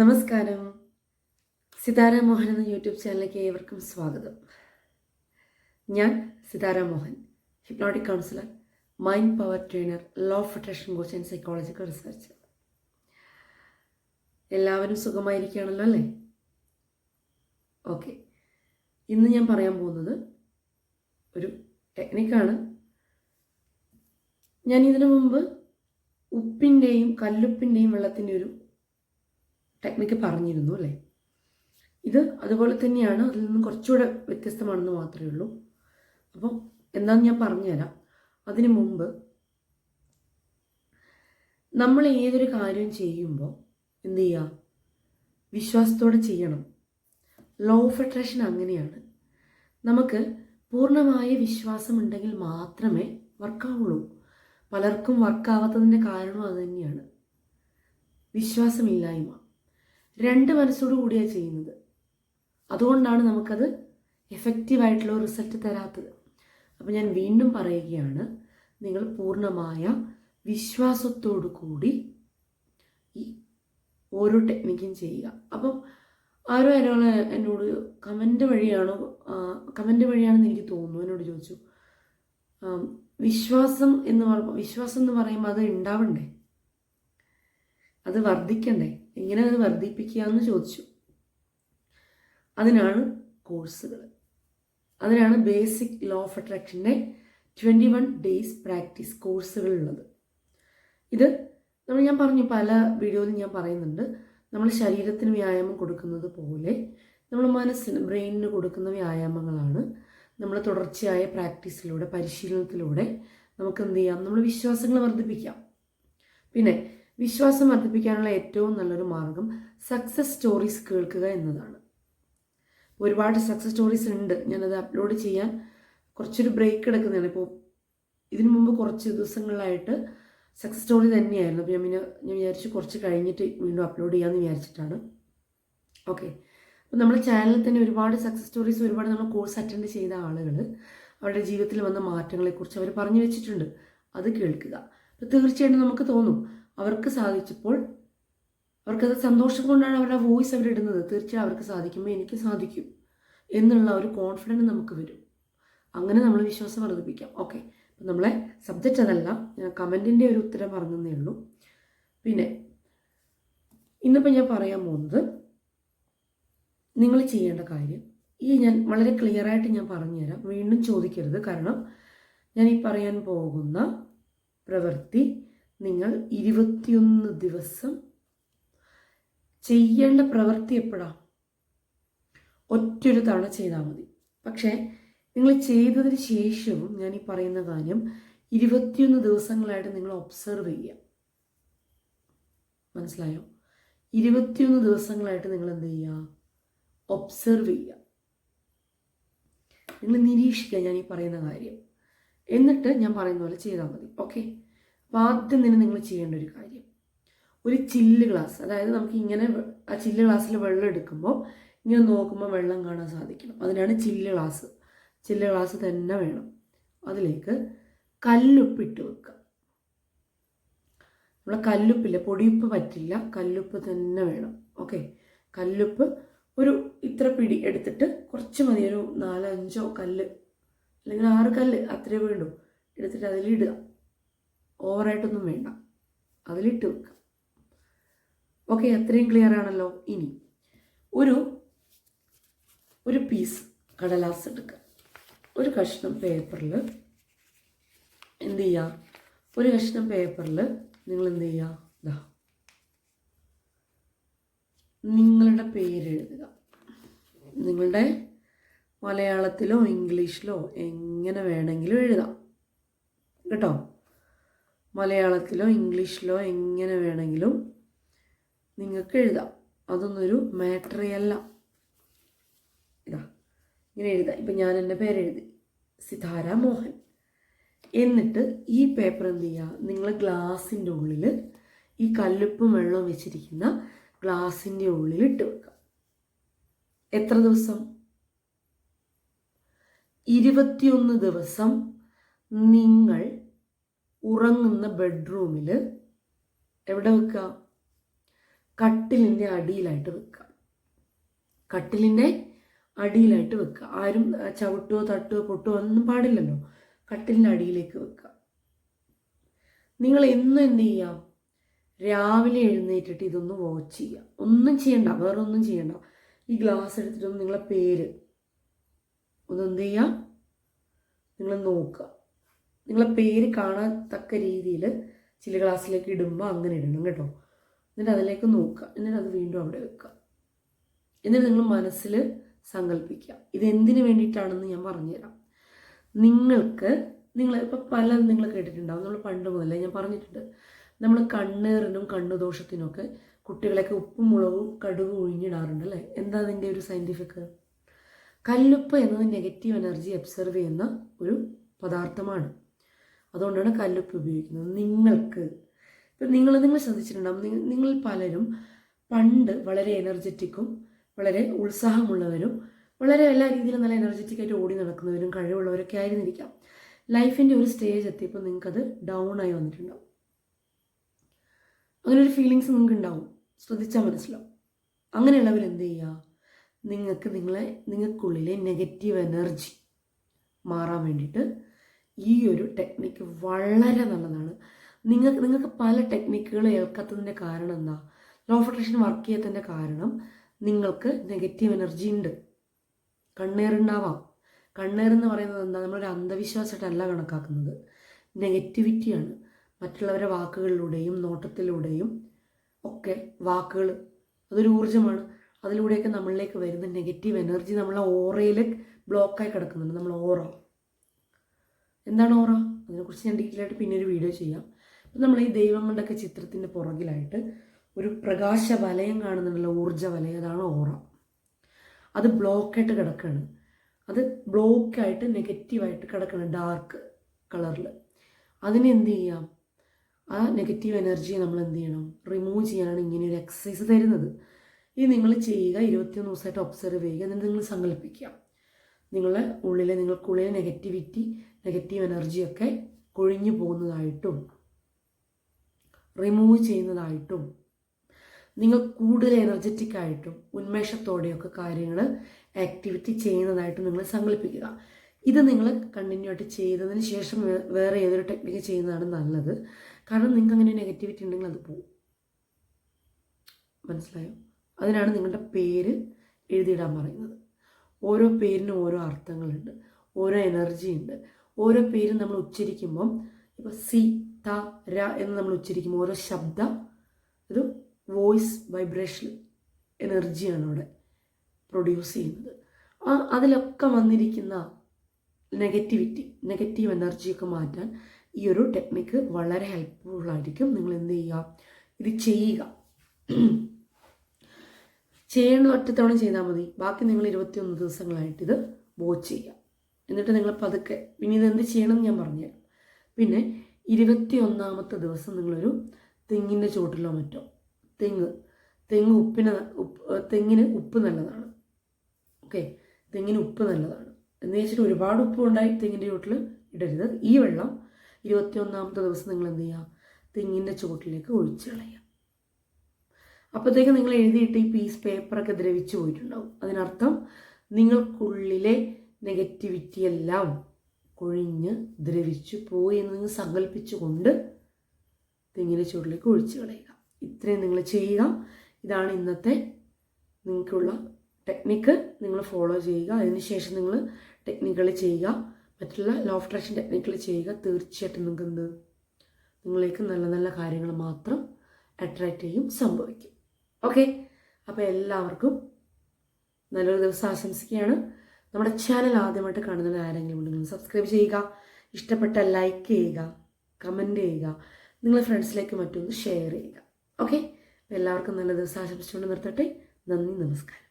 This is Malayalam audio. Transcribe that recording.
നമസ്കാരം. സിതാര മോഹൻ എന്ന യൂട്യൂബ് ചാനലിലേക്ക് ഏവർക്കും സ്വാഗതം. ഞാൻ Sithara Mohan hypnotic counsellor mind power trainer law of attraction coach and psychological research എല്ലാവരും സുഖമായിരിക്കുകയാണല്ലോ അല്ലേ? ഓക്കെ. ഇന്ന് ഞാൻ പറയാൻ പോകുന്നത് ഒരു ടെക്നിക്കാണ് ഞാൻ ഇതിനു മുമ്പ് ഉപ്പിന്റെയും കല്ലുപ്പിന്റെയും വെള്ളത്തിന്റെ ഒരു ടെക്നിക്ക് പറഞ്ഞിരുന്നു അല്ലേ? ഇത് അതുപോലെ തന്നെയാണ് അതിൽ നിന്നും കുറച്ചുകൂടെ വ്യത്യസ്തമാണെന്ന് മാത്രമേ ഉള്ളൂ. അപ്പം എന്താണെന്ന് ഞാൻ പറഞ്ഞുതരാം. അതിനു മുമ്പ് നമ്മൾ ഏതൊരു കാര്യം ചെയ്യുമ്പോൾ എന്ത് ചെയ്യുക? വിശ്വാസത്തോടെ ചെയ്യണം. ലോ ഓഫ് അട്രാക്ഷൻ അങ്ങനെയാണ്. നമുക്ക് പൂർണമായ വിശ്വാസമുണ്ടെങ്കിൽ മാത്രമേ വർക്കാവുള്ളൂ. പലർക്കും വർക്കാവാത്തതിന്റെ കാരണം അതുതന്നെയാണ് വിശ്വാസമില്ലായ്മ. രണ്ട് മനസ്സോടു കൂടിയാണ് ചെയ്യുന്നത്. അതുകൊണ്ടാണ് നമുക്കത് എഫക്റ്റീവായിട്ടുള്ള റിസൾട്ട് തരാത്തത്. അപ്പോൾ ഞാൻ വീണ്ടും പറയുകയാണ് നിങ്ങൾ പൂർണമായ വിശ്വാസത്തോടു കൂടി ഈ ഓരോ ടെക്നിക്കും ചെയ്യുക. അപ്പം ആരോ ഒരാൾ എന്നോട് കമന്റ് വഴിയാണോ കമന്റ് വഴിയാണെന്ന് എനിക്ക് തോന്നുന്നു എന്നോട് ചോദിച്ചു. വിശ്വാസം എന്ന് പറയുമ്പോൾ വിശ്വാസം എന്ന് പറയുമ്പോൾ അത് ഉണ്ടാവണ്ടേ? അത് വർദ്ധിക്കണ്ടേ? എങ്ങനെ അത് വർദ്ധിപ്പിക്കുക എന്ന് ചോദിച്ചു. അതിനാണ് കോഴ്സുകൾ അതിനാണ് ബേസിക് ലോ ഓഫ് അട്രാക്ഷന്റെ ട്വന്റി വൺ ഡേയ്സ് പ്രാക്ടീസ് കോഴ്സുകളുള്ളത്. ഇത് നമ്മൾ ഞാൻ പറഞ്ഞു പല വീഡിയോയിലും ഞാൻ പറയുന്നുണ്ട്. നമ്മൾ ശരീരത്തിന് വ്യായാമം കൊടുക്കുന്നത് പോലെ നമ്മൾ മനസ്സിന് ബ്രെയിനിന് കൊടുക്കുന്ന വ്യായാമങ്ങളാണ്. നമ്മൾ തുടർച്ചയായ പ്രാക്ടീസിലൂടെ പരിശീലനത്തിലൂടെ നമുക്ക് എന്ത് ചെയ്യാം? നമ്മൾ വിശ്വാസങ്ങൾ വർദ്ധിപ്പിക്കാം. പിന്നെ വിശ്വാസം വർദ്ധിപ്പിക്കാനുള്ള ഏറ്റവും നല്ലൊരു മാർഗം സക്സസ് സ്റ്റോറീസ് കേൾക്കുക എന്നതാണ്. ഒരുപാട് സക്സസ് സ്റ്റോറീസ് ഉണ്ട്. ഞാനത് അപ്ലോഡ് ചെയ്യാൻ കുറച്ചൊരു ബ്രേക്ക് എടുക്കുന്നതാണ്. ഇപ്പോൾ ഇതിനു മുമ്പ് കുറച്ച് ദിവസങ്ങളിലായിട്ട് സക്സസ് സ്റ്റോറി തന്നെയായിരുന്നു. അപ്പോൾ ഞാൻ പിന്നെ ഞാൻ വിചാരിച്ചു കുറച്ച് കഴിഞ്ഞിട്ട് വീണ്ടും അപ്ലോഡ് ചെയ്യാമെന്ന് വിചാരിച്ചിട്ടാണ്. ഓക്കെ അപ്പോൾ നമ്മുടെ ചാനലിൽ തന്നെ ഒരുപാട് സക്സസ് സ്റ്റോറീസ് ഒരുപാട് നമ്മൾ കോഴ്സ് അറ്റൻഡ് ചെയ്ത ആളുകൾ അവരുടെ ജീവിതത്തിൽ വന്ന മാറ്റങ്ങളെക്കുറിച്ച് അവർ പറഞ്ഞു വെച്ചിട്ടുണ്ട്. അത് കേൾക്കുക. അപ്പോൾ തീർച്ചയായിട്ടും നമുക്ക് തോന്നും അവർക്ക് സാധിച്ചപ്പോൾ അവർക്കത് സന്തോഷം കൊണ്ടാണ് അവരുടെ വോയിസ് അവരിടുന്നത്. തീർച്ചയായും അവർക്ക് സാധിക്കുമ്പോൾ എനിക്ക് സാധിക്കും എന്നുള്ള ഒരു കോൺഫിഡൻസ് നമുക്ക് വരും. അങ്ങനെ നമ്മൾ വിശ്വാസം വർദ്ധിപ്പിക്കാം. ഓക്കെ അപ്പം നമ്മളെ സബ്ജക്റ്റ് അതല്ല. ഞാൻ കമന്റിന്റെ ഒരു ഉത്തരം പറഞ്ഞതേ ഉള്ളൂ. പിന്നെ ഇന്നിപ്പോൾ ഞാൻ പറയാൻ പോകുന്നത് നിങ്ങൾ ചെയ്യേണ്ട കാര്യം. ഈ ഞാൻ വളരെ ക്ലിയർ ആയിട്ട് ഞാൻ പറഞ്ഞുതരാം. വീണ്ടും ചോദിക്കരുത്. കാരണം ഞാൻ ഈ പറയാൻ പോകുന്ന പ്രവൃത്തി നിങ്ങൾ ഇരുപത്തിയൊന്ന് ദിവസം ചെയ്യേണ്ട പ്രവൃത്തി എപ്പോഴാ? ഒറ്റൊരു തവണ ചെയ്താൽ മതി. പക്ഷേ നിങ്ങൾ ചെയ്തതിന് ശേഷവും ഞാൻ ഈ പറയുന്ന കാര്യം ഇരുപത്തിയൊന്ന് ദിവസങ്ങളായിട്ട് നിങ്ങൾ ഒബ്സർവ് ചെയ്യുക. മനസ്സിലായോ? ഇരുപത്തിയൊന്ന് ദിവസങ്ങളായിട്ട് നിങ്ങൾ എന്ത് ചെയ്യുക? ഒബ്സർവ് ചെയ്യുക. നിങ്ങൾ നിരീക്ഷിക്കുക ഞാൻ ഈ പറയുന്ന കാര്യം. എന്നിട്ട് ഞാൻ പറയുന്ന പോലെ ചെയ്താൽ മതി. ഓക്കെ അപ്പോൾ ആദ്യം തന്നെ നിങ്ങൾ ചെയ്യേണ്ട ഒരു കാര്യം. ഒരു ചില്ല് ഗ്ലാസ് അതായത് നമുക്ക് ഇങ്ങനെ ആ ചില്ല് ഗ്ലാസ്സിൽ വെള്ളം എടുക്കുമ്പോൾ ഇങ്ങനെ നോക്കുമ്പോൾ വെള്ളം കാണാൻ സാധിക്കണം. അതിനാണ് ചില്ല് ഗ്ലാസ് ചില്ല് ഗ്ലാസ് തന്നെ വേണം. അതിലേക്ക് കല്ലുപ്പിട്ട് വെക്കുക. നമ്മളെ കല്ലുപ്പില്ല പൊടിയുപ്പ് പറ്റില്ല കല്ലുപ്പ് തന്നെ വേണം. ഓക്കെ കല്ലുപ്പ് ഒരു ഇത്ര പിടി എടുത്തിട്ട് കുറച്ച് മതി ഒരു നാലഞ്ചോ കല്ല് അല്ലെങ്കിൽ ആറ് കല്ല് അത്രേ വേണ്ടൂ. എടുത്തിട്ട് അതിലിടുക. ഓവറായിട്ടൊന്നും വേണ്ട. അതിലിട്ട് വെക്കുക ഓക്കെ അത്രയും ക്ലിയർ ആണല്ലോ. ഇനി ഒരു ഒരു പീസ് കടലാസ് എടുക്കുക ഒരു കഷ്ണം പേപ്പറിൽ എന്ത് ചെയ്യുക ഒരു കഷ്ണം പേപ്പറിൽ നിങ്ങൾ എന്ത് ചെയ്യുക ഇതാ നിങ്ങളുടെ പേര് എഴുതുക. നിങ്ങളുടെ മലയാളത്തിലോ ഇംഗ്ലീഷിലോ എങ്ങനെ വേണമെങ്കിലും എഴുതാം. കേട്ടോ? മലയാളത്തിലോ ഇംഗ്ലീഷിലോ എങ്ങനെ വേണമെങ്കിലും നിങ്ങൾക്ക് എഴുതാം. അതൊന്നൊരു മാറ്ററിയല്ല ഇതാ ഇങ്ങനെ എഴുതാം. ഇപ്പം ഞാൻ എന്റെ പേര് എഴുതി സിതാര മോഹൻ. എന്നിട്ട് ഈ പേപ്പർ എന്ത് ചെയ്യുക നിങ്ങൾ ഗ്ലാസിന്റെ ഉള്ളിൽ ഈ കല്ലുപ്പും വെള്ളവും വെച്ചിരിക്കുന്ന ഗ്ലാസിന്റെ ഉള്ളിൽ ഇട്ട് വെക്കുക. എത്ര ദിവസം? ഇരുപത്തിയൊന്ന് ദിവസം നിങ്ങൾ ഉറങ്ങുന്ന ബെഡ്റൂമിൽ എവിടെ വെക്കുക കട്ടിലിന്റെ അടിയിലായിട്ട് വെക്കുക കട്ടിലിന്റെ അടിയിലായിട്ട് വെക്കുക ആരും ചവിട്ടോ തട്ടോ പൊട്ടോ ഒന്നും പാടില്ലല്ലോ. കട്ടിലിന്റെ അടിയിലേക്ക് വെക്കുക നിങ്ങൾ എന്നും എന്ത് ചെയ്യാം? രാവിലെ എഴുന്നേറ്റിട്ട് ഇതൊന്ന് വാച്ച് ചെയ്യുക ഒന്നും ചെയ്യണ്ട വേറെ ഒന്നും ചെയ്യണ്ട. ഈ ഗ്ലാസ് എടുത്തിട്ടൊന്ന് നിങ്ങളെ പേര്. ഒന്ന് എന്ത് ചെയ്യാം? നിങ്ങൾ നോക്കുക നിങ്ങളെ പേര് കാണത്തക്ക രീതിയിൽ ചില ഗ്ലാസ്സിലേക്ക് ഇടുമ്പോൾ അങ്ങനെ ഇടണം കേട്ടോ. എന്നിട്ട് അതിലേക്ക് നോക്കുക. എന്നിട്ട് അത് വീണ്ടും അവിടെ വെക്കുക. എന്നിട്ട് നിങ്ങൾ മനസ്സിൽ സങ്കല്പിക്കുക ഇത് എന്തിനു വേണ്ടിയിട്ടാണെന്ന് ഞാൻ പറഞ്ഞുതരാം. നിങ്ങൾക്ക് നിങ്ങൾ ഇപ്പം പല നിങ്ങൾ കേട്ടിട്ടുണ്ടാവും. നമ്മൾ പണ്ട് മുതലേ ഞാൻ പറഞ്ഞിട്ടുണ്ട്. നമ്മൾ കണ്ണേറിനും കണ്ണുദോഷത്തിനൊക്കെ കുട്ടികളെയൊക്കെ ഉപ്പും മുളകും കടുകും ഒഴിഞ്ഞിടാറുണ്ട് അല്ലേ? എന്താ അതിന്റെ ഒരു സയന്റിഫിക് കല്ലുപ്പ് എന്നത് നെഗറ്റീവ് എനർജി അബ്സർവ് ചെയ്യുന്ന ഒരു പദാർത്ഥമാണ്. അതുകൊണ്ടാണ് കല്ലുപ്പ് ഉപയോഗിക്കുന്നത്. നിങ്ങൾക്ക് ഇപ്പം നിങ്ങൾ നിങ്ങൾ ശ്രദ്ധിച്ചിട്ടുണ്ടാവും. നിങ്ങൾ നിങ്ങൾ പലരും പണ്ട് വളരെ എനർജറ്റിക്കും വളരെ ഉത്സാഹമുള്ളവരും വളരെ എല്ലാ രീതിയിലും നല്ല എനർജറ്റിക് ആയിട്ട് ഓടി നടക്കുന്നവരും കഴിവുള്ളവരൊക്കെ ആയിരുന്നിരിക്കാം. ലൈഫിന്റെ ഒരു സ്റ്റേജ് എത്തിയപ്പോൾ നിങ്ങൾക്കത് ഡൗൺ ആയി വന്നിട്ടുണ്ടാവും. അങ്ങനെ ഒരു ഫീലിങ്സ് നിങ്ങൾക്ക് ഉണ്ടാവും ശ്രദ്ധിച്ചാൽ മനസ്സിലാവും. അങ്ങനെയുള്ളവർ എന്ത് ചെയ്യുക? നിങ്ങൾക്ക് നിങ്ങളെ നിങ്ങൾക്കുള്ളിലെ നെഗറ്റീവ് എനർജി മാറാൻ വേണ്ടിയിട്ട് ഈ ഒരു ടെക്നിക്ക് വളരെ നല്ലതാണ്. നിങ്ങൾക്ക് നിങ്ങൾക്ക് പല ടെക്നിക്കുകൾ ഏൽക്കാത്തതിന്റെ കാരണം എന്താ? ലോ ഓഫ് വർക്ക് ചെയ്യാത്തതിന്റെ കാരണം നിങ്ങൾക്ക് നെഗറ്റീവ് എനർജി ഉണ്ട്. കണ്ണേറുണ്ടാവാം. കണ്ണേറെന്ന് പറയുന്നത് എന്താ? നമ്മളൊരു അന്ധവിശ്വാസമായിട്ടല്ല കണക്കാക്കുന്നത്. നെഗറ്റിവിറ്റിയാണ് മറ്റുള്ളവരുടെ വാക്കുകളിലൂടെയും നോട്ടത്തിലൂടെയും ഒക്കെ വാക്കുകൾ അതൊരു ഊർജമാണ്. അതിലൂടെയൊക്കെ നമ്മളിലേക്ക് വരുന്ന നെഗറ്റീവ് എനർജി നമ്മളെ ഓറയിൽ ബ്ലോക്കായി കിടക്കുന്നുണ്ട്. നമ്മൾ ഓറ. എന്താണ് ഓറ? അതിനെക്കുറിച്ച് ഞാൻ ഡീറ്റെയിൽ ആയിട്ട് പിന്നെ ഒരു വീഡിയോ ചെയ്യാം. അപ്പം നമ്മൾ ഈ ദൈവങ്ങളുടെയൊക്കെ ചിത്രത്തിന്റെ പുറകിലായിട്ട് ഒരു പ്രകാശ വലയം കാണുന്നുണ്ടല്ലോ ഊർജ വലയം അതാണ് ഓറ. അത് ബ്ലോക്കായിട്ട് കിടക്കുകയാണ് അത് ബ്ലോക്കായിട്ട് നെഗറ്റീവായിട്ട് കിടക്കണം ഡാർക്ക് കളറിൽ അതിനെ എന്ത് ചെയ്യാം? ആ നെഗറ്റീവ് എനർജിയെ നമ്മൾ എന്ത് ചെയ്യണം? റിമൂവ് ചെയ്യാനാണ് ഇങ്ങനെ ഒരു എക്സസൈസ് തരുന്നത്. ഇത് നിങ്ങൾ ചെയ്യുക ഇരുപത്തിയൊന്ന് ദിവസമായിട്ട് ഒബ്സർവ് ചെയ്യുക എന്നിട്ട് നിങ്ങൾ സങ്കല്പിക്കുക. നിങ്ങളുടെ ഉള്ളിലെ നിങ്ങൾക്കുള്ളിലെ നെഗറ്റിവിറ്റി നെഗറ്റീവ് എനർജിയൊക്കെ കൊഴിഞ്ഞു പോകുന്നതായിട്ടും റിമൂവ് ചെയ്യുന്നതായിട്ടും നിങ്ങൾ കൂടുതൽ എനർജറ്റിക് ആയിട്ടും ഉന്മേഷത്തോടെയൊക്കെ കാര്യങ്ങൾ ആക്ടിവിറ്റി ചെയ്യുന്നതായിട്ട് നിങ്ങൾ സങ്കല്പിക്കുക. ഇത് നിങ്ങൾ കണ്ടിന്യൂ ആയിട്ട് ചെയ്തതിന് ശേഷം വേറെ ഏതൊരു ടെക്നിക്ക് ചെയ്യുന്നതാണ് നല്ലത്. കാരണം നിങ്ങൾക്ക് അങ്ങനെ നെഗറ്റിവിറ്റി ഉണ്ടെങ്കിൽ അത് പോവും. മനസ്സിലായോ? അതിനാണ് നിങ്ങളുടെ പേര് എഴുതിയിടാൻ പറയുന്നത്. ഓരോ പേരിനും ഓരോ അർത്ഥങ്ങളുണ്ട്. ഓരോ എനർജി ഉണ്ട്. ഓരോ പേരും നമ്മൾ ഉച്ചരിക്കുമ്പം ഇപ്പോൾ സി ത ര എന്ന് നമ്മൾ ഉച്ചരിക്കുമ്പോൾ ഓരോ ശബ്ദ ഒരു വോയിസ് വൈബ്രേഷൻ എനർജിയാണ് അവിടെ പ്രൊഡ്യൂസ് ചെയ്യുന്നത്. ആ അതിലൊക്കെ വന്നിരിക്കുന്ന നെഗറ്റിവിറ്റി നെഗറ്റീവ് എനർജിയൊക്കെ മാറ്റാൻ ഈ ഒരു ടെക്നിക്ക് വളരെ ഹെൽപ്ഫുൾ ആയിരിക്കും. നിങ്ങൾ എന്ത് ചെയ്യുക? ഇത് ചെയ്യുക. ചെയ്യേണ്ടത് ഒറ്റത്തവണ ചെയ്താൽ മതി. ബാക്കി നിങ്ങൾ ഇരുപത്തിയൊന്ന് ദിവസങ്ങളായിട്ട് ഇത് വാച്ച് ചെയ്യുക. എന്നിട്ട് നിങ്ങൾ പതുക്കെ പിന്നെ ഇത് എന്ത് ചെയ്യണം ഞാൻ പറഞ്ഞുതരാം പിന്നെ ഇരുപത്തി ഒന്നാമത്തെ ദിവസം നിങ്ങളൊരു തെങ്ങിന്റെ ചുവട്ടിലോ മറ്റോ തെങ്ങ് തെങ്ങ് ഉപ്പിന് ഉപ്പ് തെങ്ങിന് ഉപ്പ് നല്ലതാണ്. ഓക്കെ? തെങ്ങിന് ഉപ്പ് നല്ലതാണ്. എന്ന് വെച്ചിട്ട് ഒരുപാട് ഉപ്പ് ഉണ്ടായി തെങ്ങിന്റെ ചുവട്ടിൽ ഇടരുത്. ഈ വെള്ളം ഇരുപത്തി ഒന്നാമത്തെ ദിവസം നിങ്ങൾ എന്ത് ചെയ്യുക? തെങ്ങിന്റെ ചുവട്ടിലേക്ക് ഒഴിച്ച് കളയുക. അപ്പോഴത്തേക്ക് നിങ്ങൾ എഴുതിയിട്ട് ഈ പീസ് പേപ്പറൊക്കെ ദ്രവിച്ച് പോയിട്ടുണ്ടാവും. അതിനർത്ഥം നിങ്ങൾക്കുള്ളിലെ നെഗറ്റിവിറ്റി എല്ലാം കൊഴിഞ്ഞ് ദ്രവിച്ചു പോയി എന്ന് നിങ്ങൾ സങ്കല്പിച്ചുകൊണ്ട് തെങ്ങിന്റെ ചുവട്ടിലേക്ക് ഒഴിച്ചു കളയുക. ഇത്രയും നിങ്ങൾ ചെയ്യുക. ഇതാണ് ഇന്നത്തെ നിങ്ങൾക്കുള്ള ടെക്നിക്ക് നിങ്ങൾ ഫോളോ ചെയ്യുക. അതിനുശേഷം നിങ്ങൾ ടെക്നിക്കുകൾ ചെയ്യുക. മറ്റുള്ള ലോ ഓഫ് ട്രാക്ഷൻ ടെക്നിക്കുകൾ ചെയ്യുക. തീർച്ചയായിട്ടും നിങ്ങൾക്ക് എന്ത്? നിങ്ങളിലേക്ക് നല്ല നല്ല കാര്യങ്ങൾ മാത്രം അട്രാക്റ്റ് ചെയ്യും സംഭവിക്കും. ഓക്കെ അപ്പോൾ എല്ലാവർക്കും നല്ലൊരു ദിവസം ആശംസിക്കുകയാണ്. നമ്മുടെ ചാനൽ ആദ്യമായിട്ട് കാണുന്ന ആരെങ്കിലും ഉണ്ടെങ്കിൽ സബ്സ്ക്രൈബ് ചെയ്യുക. ഇഷ്ടപ്പെട്ട ലൈക്ക് ചെയ്യുക കമന്റ് ചെയ്യുക. നിങ്ങളുടെ ഫ്രണ്ട്സിലേക്ക് മറ്റൊന്ന് ഷെയർ ചെയ്യുക. ഓക്കെ എല്ലാവർക്കും നല്ല ദിവസം ആശംസിച്ചുകൊണ്ട് നിർത്തട്ടെ. നന്ദി നമസ്കാരം.